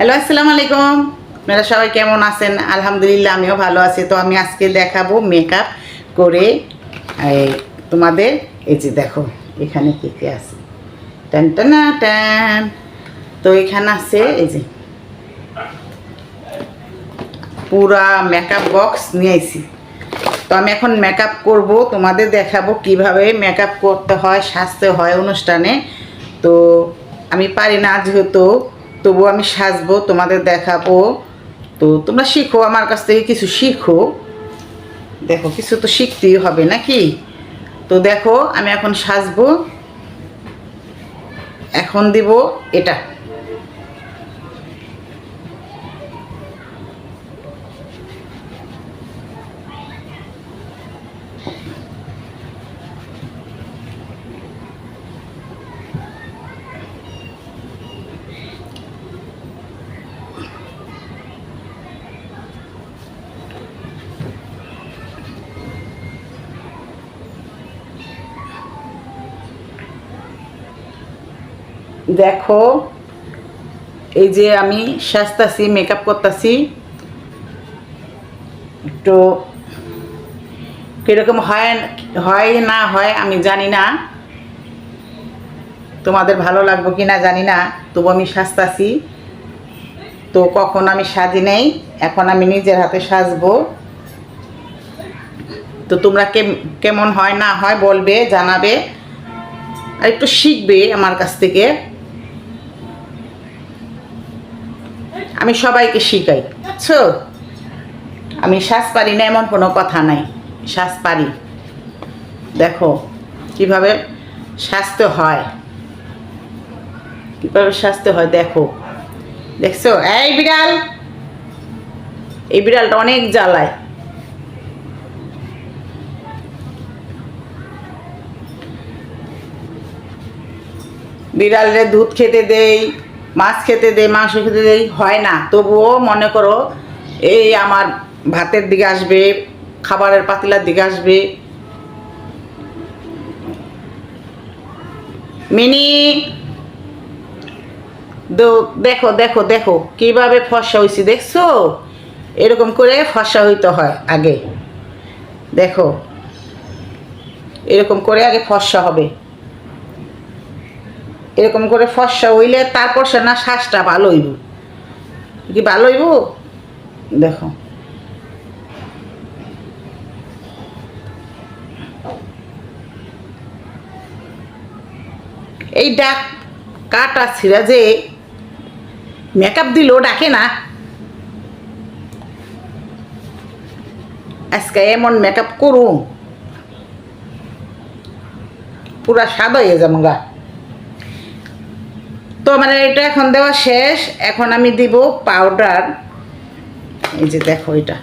Hello আসসালামু আলাইকুম। আপনারা সবাই কেমন আছেন? আলহামদুলিল্লাহ, আমিও ভালো আছি। তো আমি আজকে দেখাবো মেকআপ করে তোমাদের, এই যে দেখো, এখানে কে কে আছে? টান, টানা টান। তো এখানে আছে, এই যে, পুরা মেকআপ বক্স নিয়ে আইছি। তো আমি এখন মেকআপ করব, তোমাদের দেখাবো কীভাবে মেকআপ করতে হয়, সাজতে হয় অনুষ্ঠানে। তো আমি পারি না যেহেতু। তবু আমি সাজবো, তোমাদের দেখাবো। তো তোমরা শিখো, আমার কাছ থেকে কিছু শিখো। দেখো, কিছু তো শিখতেই হবে নাকি? তো দেখো, আমি এখন সাজবো। এখন দিব এটা। দেখো, এই যে আমি সাজতাছি মেকআপ করতেছি। একটু কীরকম হয় হয় না হয় আমি জানি না। তোমাদের ভালো লাগবে কি না জানি না তবু আমি সাজতাছি। তো কখন আমি সাজি নেই, এখন আমি নিজের হাতে সাজবো। তো তোমরা কেমন হয় না হয় বলবে, জানাবে। আর একটু শিখবে আমার কাছ থেকে। আমি সবাইকে শিখাই, বুঝছ? আমি শ্বাস পারি না, এমন কোনো কথা নাই। শ্বাস পারি। দেখো, কীভাবে স্বাস্থ্য হয়। কীভাবে স্বাস্থ্য হয়, দেখো। দেখছ? এই বিড়াল! এই বিড়ালটা অনেক জ্বালায়। বিড়ালরে দুধ খেতে দেই। মাছ খেতে দেই, মাংস খেতে দেই, হয় না। তবুও মনে করো, এই আমার ভাতের দিকে আসবে, খাবারের পাতিলার দিকে আসবে। মিনি দেখো দেখো দেখো, কীভাবে ফর্সা হয়েছি দেখছ? এরকম করে ফর্সা হইতে হয় আগে। দেখো, এরকম করে আগে ফর্সা হবে। এরকম করে ফর্সা হইলে তারপর সে না শ্বাসটা ভালো হইব। কি ভালো হইব? দেখো। এই ডাক কাটা ছিঁড়া যে মেকআপ দিল, ডাকে না। আজকে এমন মেকআপ করুন পুরা সাদা হয়ে যাব গা। তো মানে এটা এখন দেওয়া শেষ। এখন আমি দিব পাউডার এই যে দেখো এটা।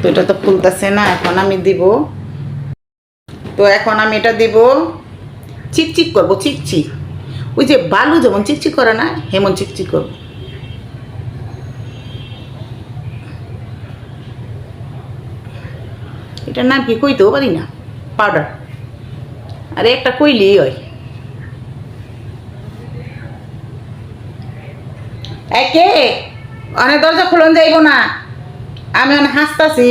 তো এটা তো ফুলতেছে না, এখন আমি দিব। তো এখন আমি এটা দিব চিকচিক করব, চিকচিক। ওই যে বালু যেমন চিকচিক করে না, হেমন চিকচিক করব। এটার নাম কি কইতেও পারি না পাউডার আরে একটা কইলেই হয়। একে অনেক দরজা খুলন যাইব না। আমি অনেক হাসতাছি।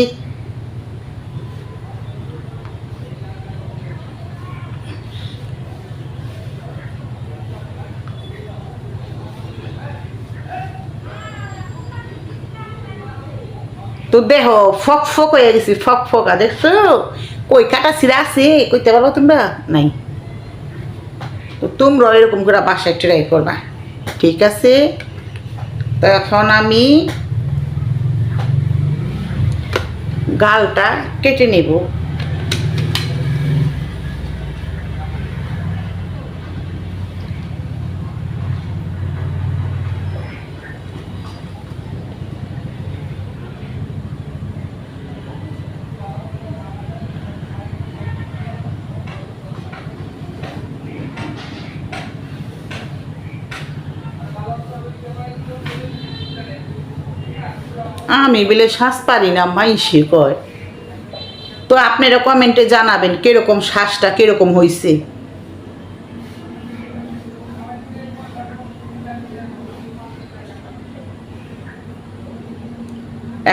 তো দেহ, ফক ফক হয়ে গেছি, ফক ফকা, দেখছ? কই কাটা সিরা আছে? কইতে পারব তোমরা? নাই। তো তোমরা এরকম করে বাসায় ট্রাই করবা। ঠিক আছে? তো এখন আমি গালটা কেটে নেব। আমি বলে শ্বাস পারি না মাইসি কয়। তো আপনারা কমেন্টে জানাবেন কীরকম শ্বাসটা কীরকম হয়েছে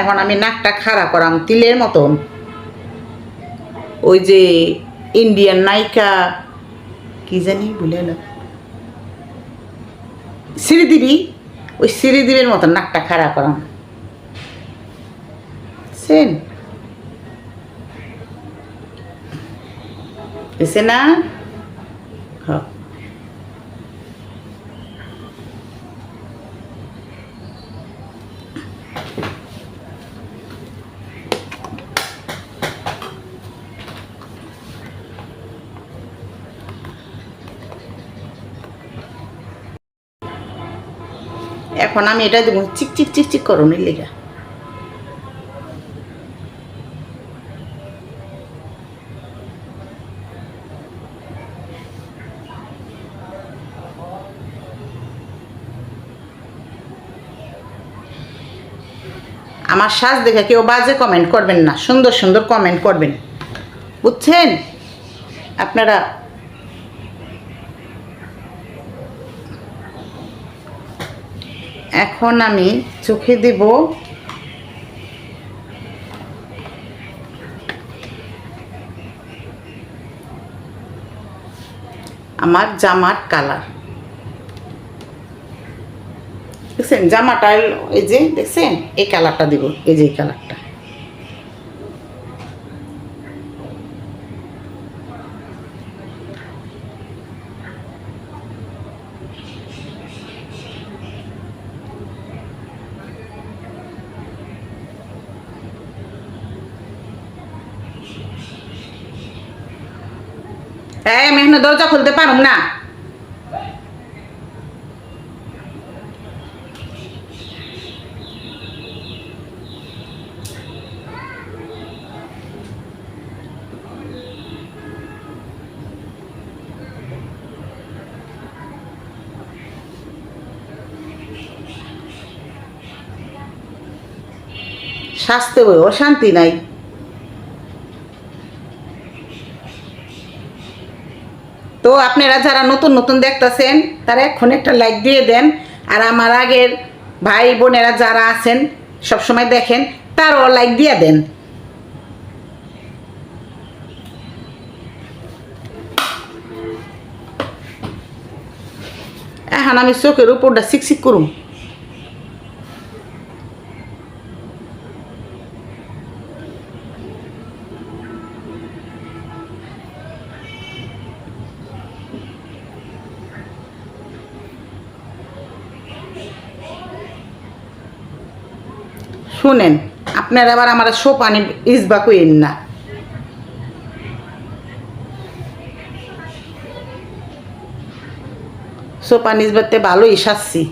এখন আমি নাকটা খাড়া করাম, তিলের মতন। ওই যে ইন্ডিয়ান নায়িকা, কি জানি বলে না। শ্রীদেবী, ওই শ্রীদেবীর মতন নাকটা খাড়া করাম। সেন। এসে না? এখন আমি এটা দেবো। চিক চিক চিক চিক করুন লেগা। আমার সাজ দেখে কেউ বাজে কমেন্ট করবেন না, সুন্দর সুন্দর কমেন্ট করবেন। বুঝছেন? আপনারা এখন আমি চোখে দেব আমার জামার কালার দেখছেন? জামাটা এই যে, দেখছেন? এই কালারটা দিব, এই যে এই কালারটা এখানে দরজা খুলতে পারুম না। স্বাস্থ্য অশান্তি নাই। তো আপনারা যারা নতুন নতুন দেখতেছেন, তারা এখন একটা লাইক দিয়ে দেন। আর আমার আগের ভাই বোনেরা যারা আছেন সব সময় দেখেন, তারও লাইক দিয়ে দেন। এখন আমি চোখের উপরটা শিকশিক করুম। শুনেন আপনার আবার আমার সোপানি ইসবা কইন না। সোপানি ইসবাতে ভালোই সাজছি।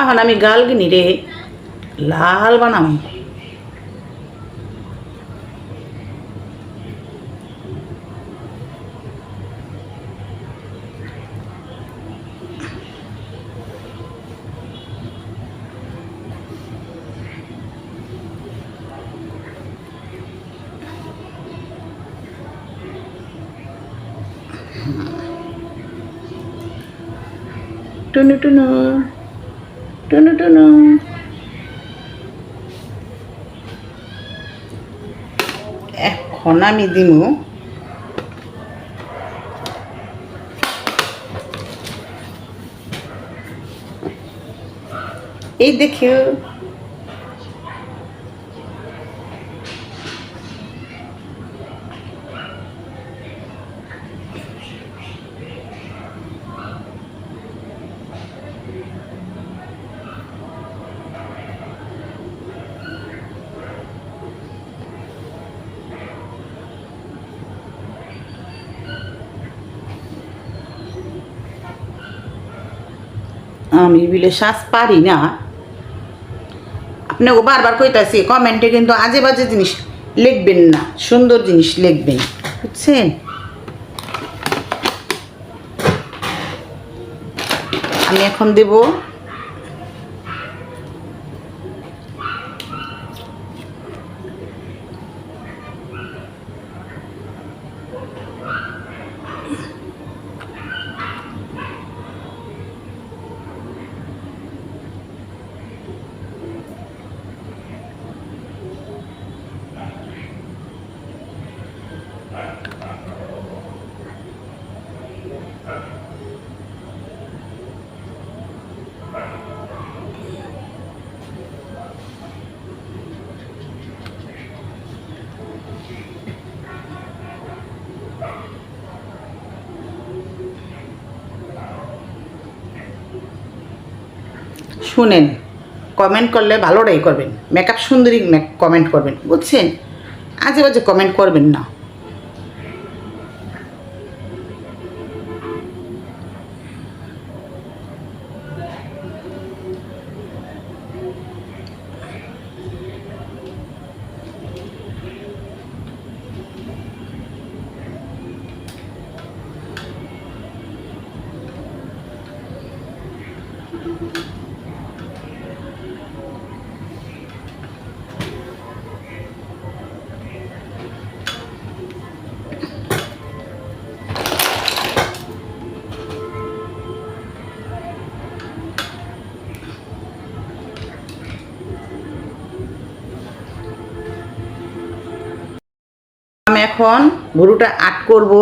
এখন আমি গাল গিনি রে। লাল বানাম। টুনু টুনু। টুনু টুনু এখন আমি দিমু। এই দেখিও আমি বিলে শ্বাস পারি না। আপনাকে বারবার কইতাছি কমেন্টে কিন্তু আজে বাজে জিনিস লিখবেন না, সুন্দর জিনিস লিখবেন, বুঝছেন? আমি এখন দেব শুনেন কমেন্ট করলে ভালোটাই করবেন। মেকআপ সুন্দরী কমেন্ট করবেন, বুঝছেন? আজে বাজে কমেন্ট করবেন না। এখন গরুটা আট করব।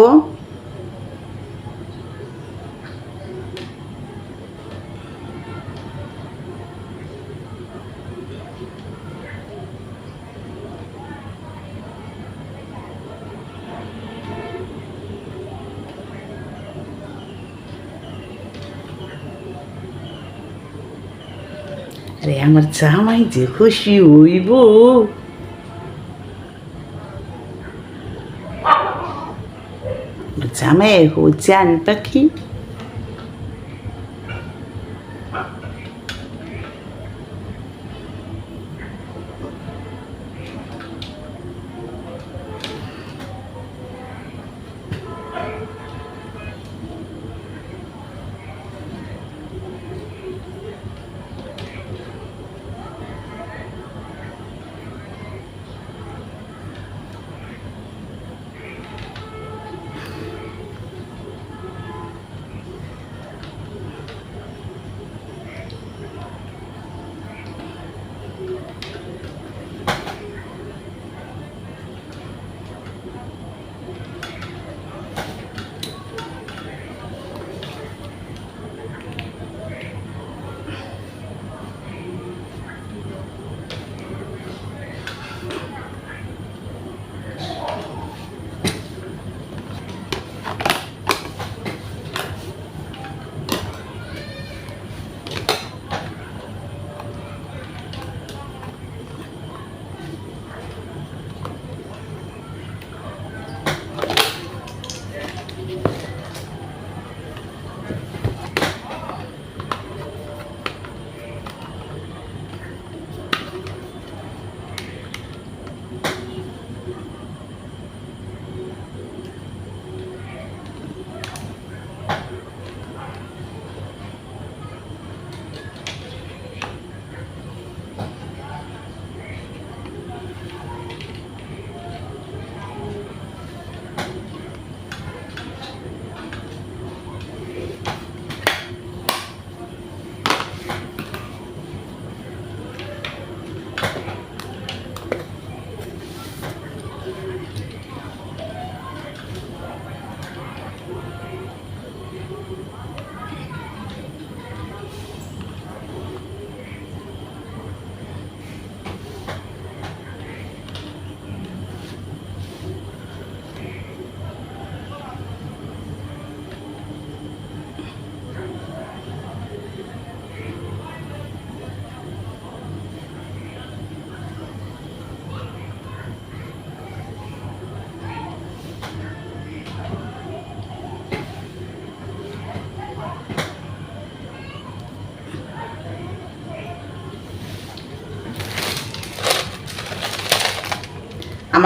আরে আমার জামাই যে খুশি হইব। জামাই হো জান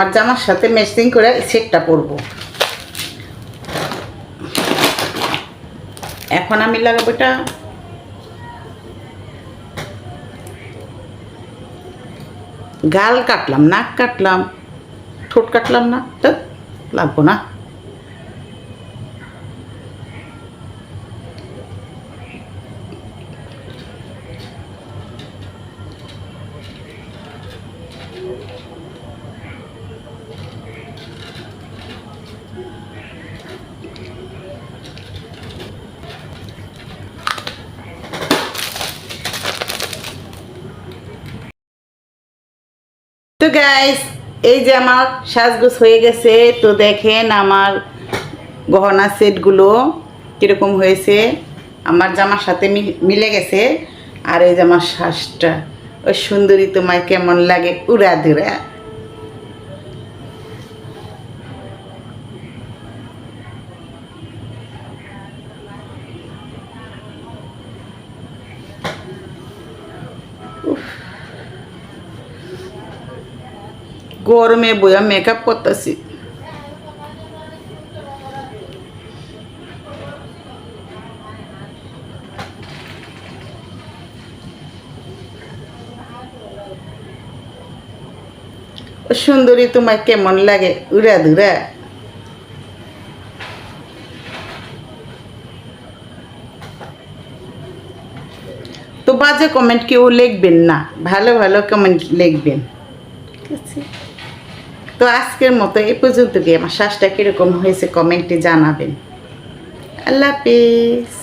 আমার জামার সাথে ম্যাচিং করে সেটটা পরবো। এখন আমি লাগাবো এটা। গাল কাটলাম, নাক কাটলাম, ঠোঁট কাটলাম না, তো লাগবো না। গাইস এই যে আমার সাজগোজ হয়ে গেছে, তো দেখেন আমার গহনা সেটগুলো কীরকম হয়েছে। আমার জামার সাথে মিলে গেছে, আর এই যে আমার শ্বাসটা ওই সুন্দরী তোমায় কেমন লাগে, উড়া দুরা গরমে বইয়া মেকআপ করতেছি ও সুন্দরী তোমায় কেমন লাগে উড়া দুরা তো বাজে কমেন্ট কেউ লিখবেন না ভালো ভালো কমেন্ট লিখবেন ঠিক আছে তো আজকের মতো এই পর্যন্ত কি আমার শ্বাসটা কীরকম হয়েছে কমেন্টে জানাবেন। আল্লাহ হাফিজ।